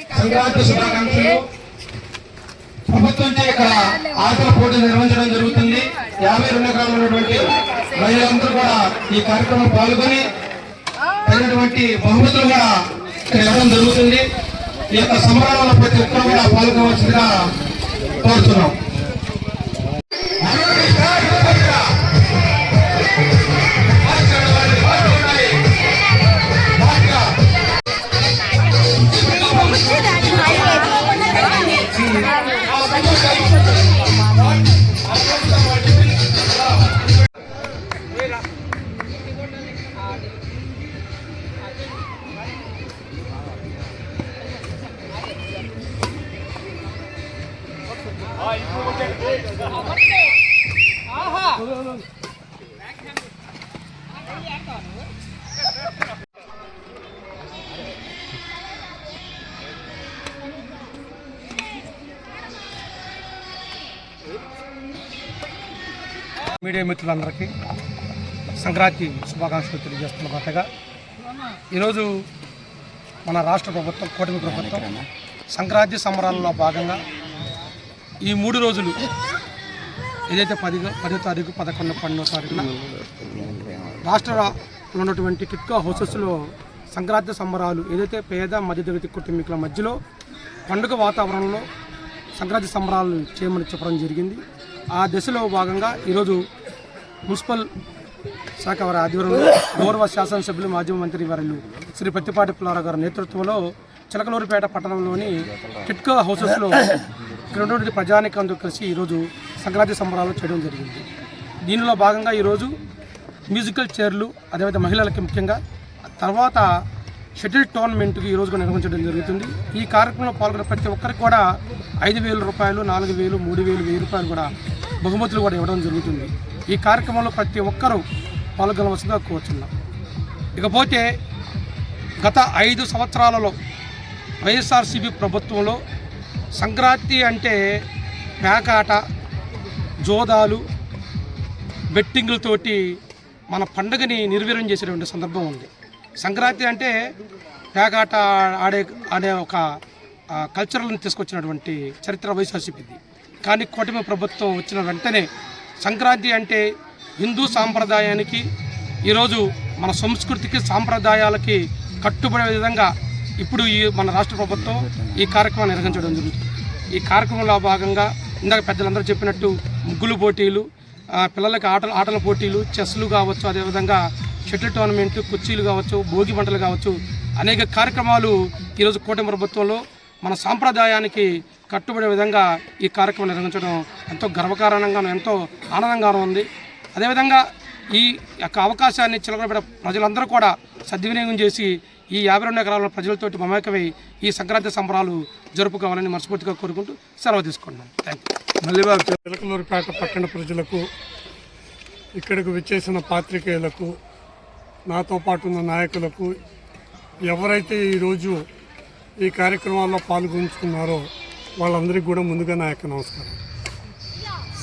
సంక్రాంతి శుభాకాంక్షలు. ప్రభుత్వంచే ఇక్కడ ఆటల పోటీ నిర్వహించడం జరుగుతుంది. యాభై రెండు ఎకరాలు ఉన్నటువంటి మహిళలందరూ కూడా ఈ కార్యక్రమం పాల్గొని తగినటువంటి బహుమతులు కూడా ఇక్కడ ఇవ్వడం జరుగుతుంది. ఈ యొక్క సంబరాలలో ప్రతి ఒక్కరు కూడా పాల్గొనవలసిందిగా కోరుతున్నాం. మీడియా మిత్రులందరికీ సంక్రాంతి శుభాకాంక్షలు తెలియజేస్తున్న కొత్తగా ఈరోజు మన రాష్ట్ర ప్రభుత్వం కూటమి ప్రభుత్వం సంక్రాంతి సంబరాల్లో భాగంగా ఈ మూడు రోజులు ఏదైతే పది పదో తారీఖు పదకొండు పన్నెండో తారీఖున రాష్ట్రంలో ఉన్నటువంటి కిట్కా హౌసెస్లో సంక్రాంతి సంబరాలు ఏదైతే పేద మధ్యతరగతి కుటుంబీకుల మధ్యలో పండుగ వాతావరణంలో సంక్రాంతి సంబరాలు చేయమని చెప్పడం జరిగింది. ఆ దశలో భాగంగా ఈరోజు మున్సిపల్ శాఖ వారి ఆధ్వర్యంలో గౌరవ శాసనసభ్యులు మాజీ మంత్రి వారిలు శ్రీ పత్తిపాటి పుల్లారావు గారి నేతృత్వంలో చిలకలూరుపేట పట్టణంలోని టిట్కో హౌసెస్లో ఇక్కడ ఉన్నటువంటి ప్రజానికంతో కలిసి ఈరోజు సంక్రాంతి సంబరాలు చేయడం జరిగింది. దీనిలో భాగంగా ఈరోజు మ్యూజికల్ చైర్లు అదేవిధంగా మహిళలకి ముఖ్యంగా తర్వాత షటిల్ టోర్నమెంట్కి ఈ రోజు నిర్వహించడం జరుగుతుంది. ఈ కార్యక్రమంలో పాల్గొన్న ప్రతి ఒక్కరికి కూడా ఐదు వేల రూపాయలు నాలుగు వేలు మూడు వేలు వెయ్యి రూపాయలు కూడా బహుమతులు కూడా ఇవ్వడం జరుగుతుంది. ఈ కార్యక్రమంలో ప్రతి ఒక్కరూ పాల్గొనవలసిందిగా కోరుతున్నాం ఇకపోతే గత ఐదు సంవత్సరాలలో వైఎస్ఆర్సీపీ ప్రభుత్వంలో సంక్రాంతి అంటే మేకాట జోదాలు బెట్టింగులతోటి మన పండుగని నిర్వీర్యం చేసేటువంటి సందర్భం ఉంది. సంక్రాంతి అంటే పేకాట ఆడే ఆడే ఒక కల్చరల్ని తీసుకొచ్చినటువంటి చరిత్ర వైఎస్ఆర్సీపీది. కానీ కూటమి ప్రభుత్వం వచ్చిన వెంటనే సంక్రాంతి అంటే హిందూ సాంప్రదాయానికి ఈరోజు మన సంస్కృతికి సాంప్రదాయాలకి కట్టుబడే విధంగా ఇప్పుడు ఈ మన రాష్ట్ర ప్రభుత్వం ఈ కార్యక్రమాన్ని నిర్వహించడం జరుగుతుంది. ఈ కార్యక్రమంలో భాగంగా ఇందాక పెద్దలందరూ చెప్పినట్టు ముగ్గులు పోటీలు పిల్లలకి ఆటలు ఆటల పోటీలు చెస్లు కావచ్చు అదేవిధంగా షటిల్ టోర్నమెంట్ కుర్చీలు కావచ్చు భోగి పంటలు కావచ్చు అనేక కార్యక్రమాలు ఈరోజు కూటమి ప్రభుత్వంలో మన సాంప్రదాయానికి కట్టుబడే విధంగా ఈ కార్యక్రమం నిర్వహించడం ఎంతో గర్వకారణంగా ఎంతో ఆనందంగా ఉంది. అదేవిధంగా ఈ యొక్క అవకాశాన్ని చిలకడబెట్ట ప్రజలందరూ కూడా సద్వినియోగం చేసి ఈ యాభై రెండు ఎకరాల ప్రజలతోటి మమేకమై ఈ సంక్రాంతి సంబరాలు జరుపుకోవాలని మనస్ఫూర్తిగా కోరుకుంటూ సెలవు తీసుకుంటున్నాను థ్యాంక్ యూ మల్లిబాబు చిలకలూరుపేట పట్టణ ప్రజలకు ఇక్కడికి విచ్చేసిన పాత్రికేయులకు నాతో పాటు ఉన్న నాయకులకు ఎవరైతే ఈరోజు ఈ కార్యక్రమాల్లో పాల్గొంచుకున్నారో వాళ్ళందరికీ కూడా ముందుగా నా యొక్క నమస్కారం.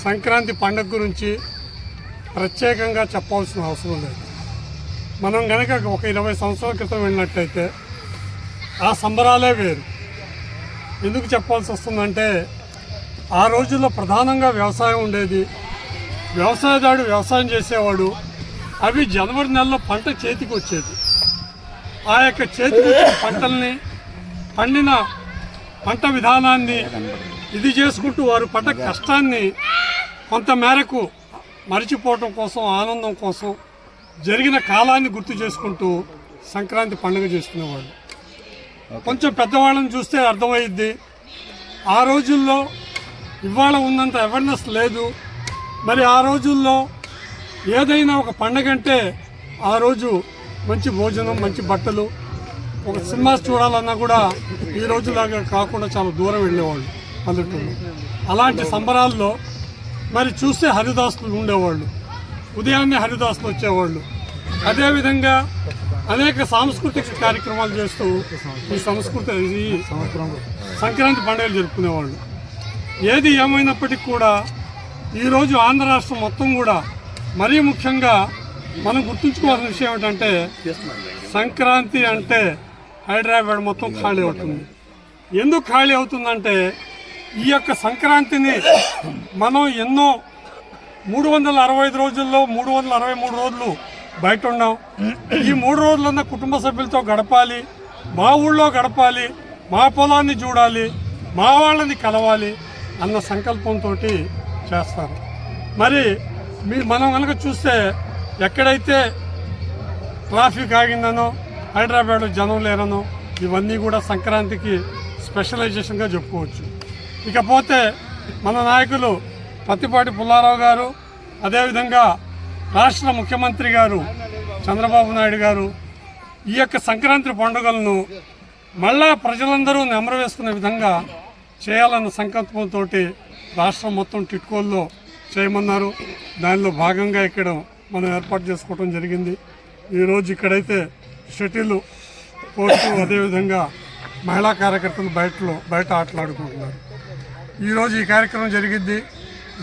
సంక్రాంతి పండుగ గురించి ప్రత్యేకంగా చెప్పాల్సిన అవసరం లేదు. మనం కనుక ఒక ఇరవై సంవత్సరాల క్రితం వెళ్ళినట్టయితే ఆ సంబరాలే వేరు. ఎందుకు చెప్పాల్సి వస్తుందంటే ఆ రోజుల్లో ప్రధానంగా వ్యవసాయం ఉండేది. వ్యవసాయదారుడు వ్యవసాయం చేసేవాడు. అవి జనవరి నెలలో పంట చేతికి వచ్చేది. ఆ యొక్క చేతికి వచ్చిన పంటల్ని పండిన పంట విధానాన్ని ఇది చేసుకుంటూ వారు పడ్డ కష్టాన్ని కొంత మేరకు మరిచిపోవటం కోసం ఆనందం కోసం జరిగిన కాలాన్ని గుర్తు చేసుకుంటూ సంక్రాంతి పండుగ చేసుకునేవాళ్ళు కొంచెం పెద్దవాళ్ళని చూస్తే అర్థమైద్ది ఆ రోజుల్లో ఇవాళ ఉన్నంత అవేర్నెస్ లేదు. మరి ఆ రోజుల్లో ఏదైనా ఒక పండగ అంటే ఆ రోజు మంచి భోజనం మంచి బట్టలు ఒక సినిమా చూడాలన్నా కూడా ఈ రోజులాగా కాకుండా చాలా దూరం వెళ్ళేవాళ్ళు పల్లెటూరు అలాంటి సంబరాల్లో మరి చూస్తే హరిదాసులు ఉండేవాళ్ళు. ఉదయాన్నే హరిదాసులు వచ్చేవాళ్ళు. అదేవిధంగా అనేక సాంస్కృతిక కార్యక్రమాలు చేస్తూ ఈ సంస్కృతి ఈ సంక్రాంతి పండుగలు జరుపుకునేవాళ్ళు. ఏది ఏమైనప్పటికీ కూడా ఈరోజు ఆంధ్ర రాష్ట్రం మొత్తం కూడా మరీ ముఖ్యంగా మనం గుర్తుంచుకోవాల్సిన విషయం ఏంటంటే సంక్రాంతి అంటే హైదరాబాద్ మొత్తం ఖాళీ అవుతుంది. ఎందుకు ఖాళీ అవుతుందంటే ఈ యొక్క సంక్రాంతిని మనం ఎన్నో మూడు వందల అరవై ఐదు రోజుల్లో మూడు వందల అరవై మూడు రోజులు బయట ఉన్నాం ఈ మూడు రోజులన్నా కుటుంబ సభ్యులతో గడపాలి మా ఊళ్ళో గడపాలి మా పొలాన్ని చూడాలి మా వాళ్ళని కలవాలి అన్న సంకల్పంతో చేస్తారు. మరి మీ మనం కనుక చూస్తే ఎక్కడైతే ట్రాఫిక్ ఆగిందనో హైదరాబాద్లో జనం లేరనో ఇవన్నీ కూడా సంక్రాంతికి స్పెషలైజేషన్గా చెప్పుకోవచ్చు. ఇకపోతే మన నాయకులు పత్తిపాటి పుల్లారావు గారు అదేవిధంగా రాష్ట్ర ముఖ్యమంత్రి గారు చంద్రబాబు నాయుడు గారు ఈ యొక్క సంక్రాంతి పండుగలను మళ్ళా ప్రజలందరూ నెమరవేసుకునే విధంగా చేయాలన్న సంకల్పంతో రాష్ట్రం మొత్తం టిట్కోల్లో చేయమన్నారు. దానిలో భాగంగా ఇక్కడ మనం ఏర్పాటు చేసుకోవడం జరిగింది. ఈరోజు ఇక్కడైతే షటిల్ కోర్టు అదేవిధంగా మహిళా కార్యకర్తలు బయటలో బయట ఆటలాడుకుంటున్నారు. ఈరోజు ఈ కార్యక్రమం జరిగింది.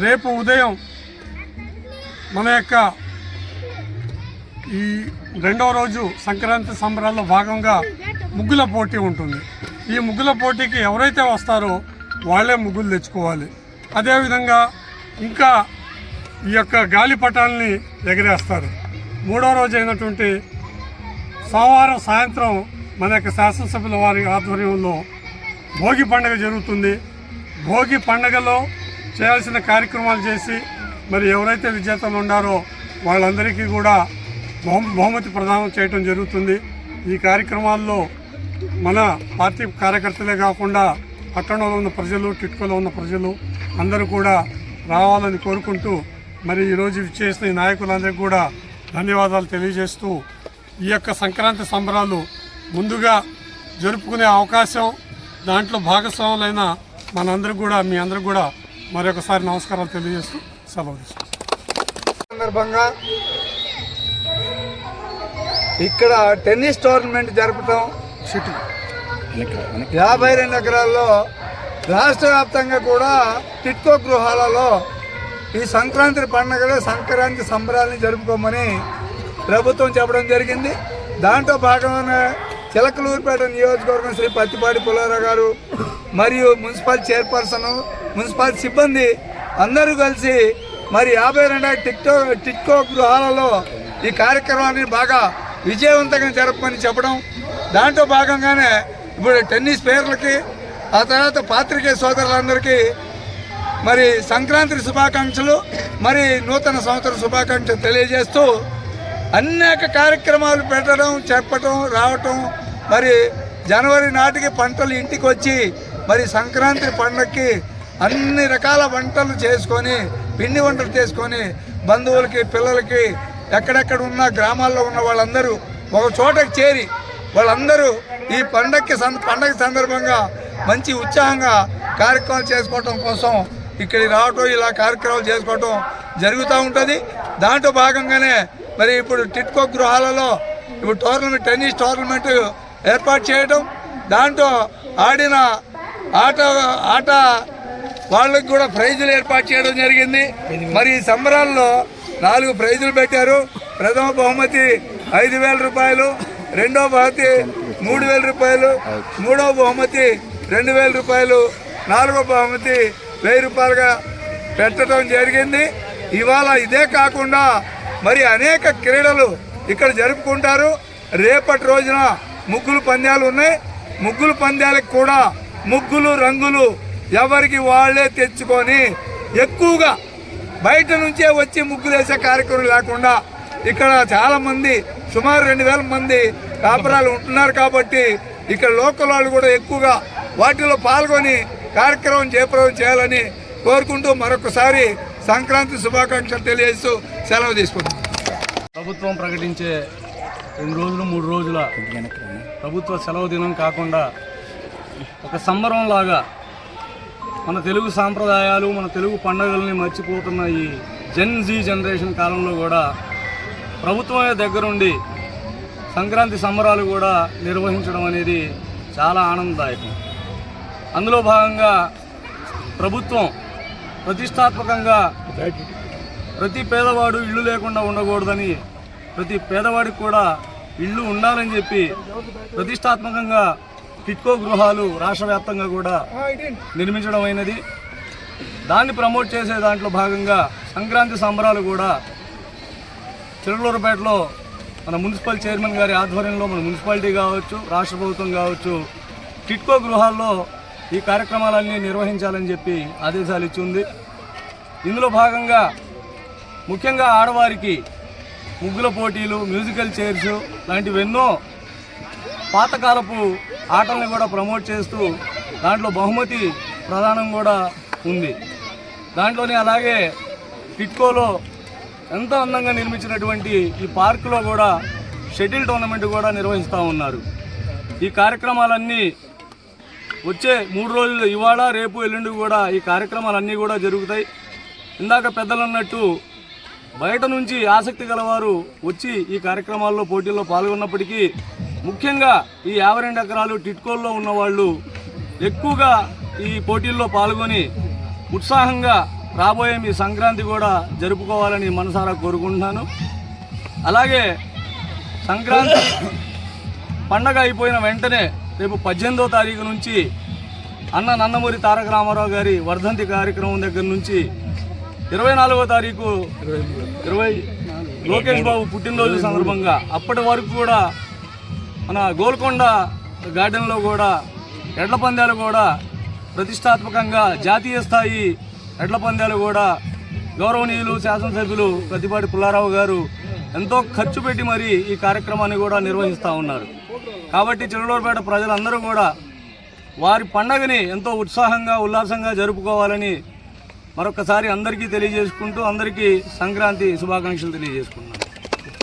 రేపు ఉదయం మన యొక్క ఈ రెండవ రోజు సంక్రాంతి సంబరాల్లో భాగంగా ముగ్గుల పోటీ ఉంటుంది. ఈ ముగ్గుల పోటీకి ఎవరైతే వస్తారో వాళ్ళే ముగ్గులు తెచ్చుకోవాలి. అదేవిధంగా ఇంకా ఈ యొక్క గాలిపటాలని ఎగరేస్తారు. మూడో రోజు అయినటువంటి సోమవారం సాయంత్రం మన యొక్క శాసనసభ్యుల వారి ఆధ్వర్యంలో భోగి పండుగ జరుగుతుంది. భోగి పండుగలో చేయాల్సిన కార్యక్రమాలు చేసి మరి ఎవరైతే విజేతలు ఉన్నారో వాళ్ళందరికీ కూడా బహుమతి ప్రదానం చేయటం జరుగుతుంది. ఈ కార్యక్రమాల్లో మన పార్టీ కార్యకర్తలే కాకుండా పట్టణంలో ఉన్న ప్రజలు టిట్కోలో ఉన్న ప్రజలు అందరూ కూడా రావాలని కోరుకుంటూ మరి ఈరోజు చేసిన ఈ నాయకులందరికీ కూడా ధన్యవాదాలు తెలియజేస్తూ ఈ యొక్క సంక్రాంతి సంబరాలు ముందుగా జరుపుకునే అవకాశం దాంట్లో భాగస్వాములైన మనందరికి కూడా మీ అందరికి కూడా మరొకసారి నమస్కారాలు తెలియజేస్తూ సెలవు సందర్భంగా ఇక్కడ టెన్నిస్ టోర్నమెంట్ జరపటం యాభై రెండు ఎకరాల్లో రాష్ట్ర వ్యాప్తంగా కూడా టిట్కో గృహాలలో ఈ సంక్రాంతి పండుగలో సంక్రాంతి సంబరాన్ని జరుపుకోమని ప్రభుత్వం చెప్పడం జరిగింది. దాంట్లో భాగంగానే చిలకలూరుపేట నియోజకవర్గం శ్రీ పత్తిపాటి పులారా గారు మరియు మున్సిపల్ చైర్పర్సన్ మున్సిపల్ సిబ్బంది అందరూ కలిసి మరి యాభై రెండవ టిక్టో టిక్కో గృహాలలో ఈ కార్యక్రమాన్ని బాగా విజయవంతంగా జరపమని చెప్పడం. దాంట్లో భాగంగానే ఇప్పుడు టెన్నిస్ ప్లేయర్లకి ఆ తర్వాత పాత్రికేయ సోదరులందరికీ మరి సంక్రాంతి శుభాకాంక్షలు మరి నూతన సంవత్సర శుభాకాంక్షలు తెలియజేస్తూ అనేక కార్యక్రమాలు పెట్టడం చెప్పటం రావటం మరి జనవరి నాటికి పంటలు ఇంటికి వచ్చి మరి సంక్రాంతి పండగకి అన్ని రకాల వంటలు చేసుకొని పిండి వంటలు చేసుకొని బంధువులకి పిల్లలకి ఎక్కడెక్కడ ఉన్న గ్రామాల్లో ఉన్న వాళ్ళందరూ ఒక చోటకి చేరి వాళ్ళందరూ ఈ పండగకి పండగ సందర్భంగా మంచి ఉత్సాహంగా కార్యక్రమాలు చేసుకోవటం కోసం ఇక్కడికి రావటం ఇలా కార్యక్రమాలు చేసుకోవటం జరుగుతూ ఉంటుంది. దాంట్లో భాగంగానే మరి ఇప్పుడు టిట్కో గృహాలలో ఇప్పుడు టోర్నమెంట్ టెన్నిస్ టోర్నమెంట్ ఏర్పాటు చేయడం దాంట్లో ఆడిన ఆట ఆట వాళ్ళకి కూడా ప్రైజులు ఏర్పాటు చేయడం జరిగింది. మరి ఈ సంబరాల్లో నాలుగు ప్రైజులు పెట్టారు. ప్రథమ బహుమతి ఐదు వేల రూపాయలు రెండో బహుమతి మూడు వేల రూపాయలు మూడో బహుమతి రెండు వేల రూపాయలు నాలుగో బహుమతి వెయ్యి రూపాయలుగా పెట్టడం జరిగింది. ఇవాళ ఇదే కాకుండా మరి అనేక క్రీడలు ఇక్కడ జరుపుకుంటారు. రేపటి రోజున ముగ్గులు పందాలు ఉన్నాయి. ముగ్గులు పందాలకు కూడా ముగ్గులు రంగులు ఎవరికి వాళ్ళే తెచ్చుకొని ఎక్కువగా బయట నుంచే వచ్చి ముగ్గులు వేసే కార్యక్రమం లేకుండా ఇక్కడ చాలా మంది సుమారు రెండు వేల మంది కాపురాలు ఉంటున్నారు కాబట్టి ఇక్కడ లోకల్ వాళ్ళు కూడా ఎక్కువగా వాటిలో పాల్గొని కార్యక్రమం జయప్రదం చేయాలని కోరుకుంటూ మరొకసారి సంక్రాంతి శుభాకాంక్షలు తెలియజేస్తూ సెలవు తీసుకుంటాం ప్రభుత్వం ప్రకటించే రెండు రోజులు మూడు రోజుల ప్రభుత్వ సెలవు దినం కాకుండా ఒక సంబరం లాగా మన తెలుగు సాంప్రదాయాలు మన తెలుగు పండుగల్ని మర్చిపోతున్న ఈ జెన్ జీ జనరేషన్ కాలంలో కూడా ప్రభుత్వమే దగ్గరుండి సంక్రాంతి సంబరాలు కూడా నిర్వహించడం అనేది చాలా ఆనందదాయకం. అందులో భాగంగా ప్రభుత్వం ప్రతిష్టాత్మకంగా ప్రతి పేదవాడు ఇల్లు లేకుండా ఉండకూడదని ప్రతి పేదవాడికి కూడా ఇల్లు ఉండాలని చెప్పి ప్రతిష్టాత్మకంగా టిట్కో గృహాలు రాష్ట్ర వ్యాప్తంగా కూడా నిర్మించడం అయినది. దాన్ని ప్రమోట్ చేసే దాంట్లో భాగంగా సంక్రాంతి సంబరాలు కూడా చిరులూరుపేటలో మన మున్సిపల్ చైర్మన్ గారి ఆధ్వర్యంలో మన మున్సిపాలిటీ కావచ్చు రాష్ట్ర ప్రభుత్వం కావచ్చు టిట్కో గృహాల్లో ఈ కార్యక్రమాలన్నీ నిర్వహించాలని చెప్పి ఆదేశాలు ఇచ్చింది ఇందులో భాగంగా ముఖ్యంగా ఆడవారికి ముగ్గుల పోటీలు మ్యూజికల్ చైర్స్ లాంటివి ఎన్నో పాతకాలపు ఆటల్ని కూడా ప్రమోట్ చేస్తూ దాంట్లో బహుమతి ప్రధానం కూడా ఉంది. దాంట్లోనే అలాగే టిట్కోలో ఎంతో అందంగా నిర్మించినటువంటి ఈ పార్కులో కూడా షటిల్ టోర్నమెంట్ కూడా నిర్వహిస్తూ ఉన్నారు. ఈ కార్యక్రమాలన్నీ వచ్చే మూడు రోజులు ఇవాళ రేపు ఎల్లుండి కూడా ఈ కార్యక్రమాలన్నీ కూడా జరుగుతాయి. ఇందాక పెద్దలు అన్నట్టు బయట నుంచి ఆసక్తి గలవారు వచ్చి ఈ కార్యక్రమాల్లో పోటీల్లో పాల్గొన్నప్పటికీ ముఖ్యంగా ఈ యాభై రెండు ఎకరాలు టిట్కోల్లో ఉన్న వాళ్ళు ఎక్కువగా ఈ పోటీల్లో పాల్గొని ఉత్సాహంగా రాబోయే మీ సంక్రాంతి కూడా జరుపుకోవాలని మనసారా కోరుకుంటున్నాను. అలాగే సంక్రాంతి పండగ అయిపోయిన వెంటనే రేపు పద్దెనిమిదో తారీఖు నుంచి అన్న నందమూరి తారక రామారావు గారి వర్ధంతి కార్యక్రమం దగ్గర నుంచి ఇరవై నాలుగో తారీఖు ఇరవై లోకేష్ బాబు పుట్టినరోజు సందర్భంగా అప్పటి వరకు కూడా మన గోల్కొండ గార్డెన్లో కూడా ఎడ్ల పందాలు కూడా ప్రతిష్టాత్మకంగా జాతీయ స్థాయి ఎడ్ల పందాలు కూడా గౌరవనీయులు శాసనసభ్యులు ప్రతిపాటి పుల్లారావు గారు ఎంతో ఖర్చు పెట్టి మరి ఈ కార్యక్రమాన్ని కూడా నిర్వహిస్తూ ఉన్నారు. కాబట్టి చిరులూరుపేట ప్రజలందరూ కూడా వారి పండగని ఎంతో ఉత్సాహంగా ఉల్లాసంగా జరుపుకోవాలని మరొకసారి అందరికీ తెలియజేసుకుంటూ అందరికీ సంక్రాంతి శుభాకాంక్షలు తెలియజేసుకున్నాను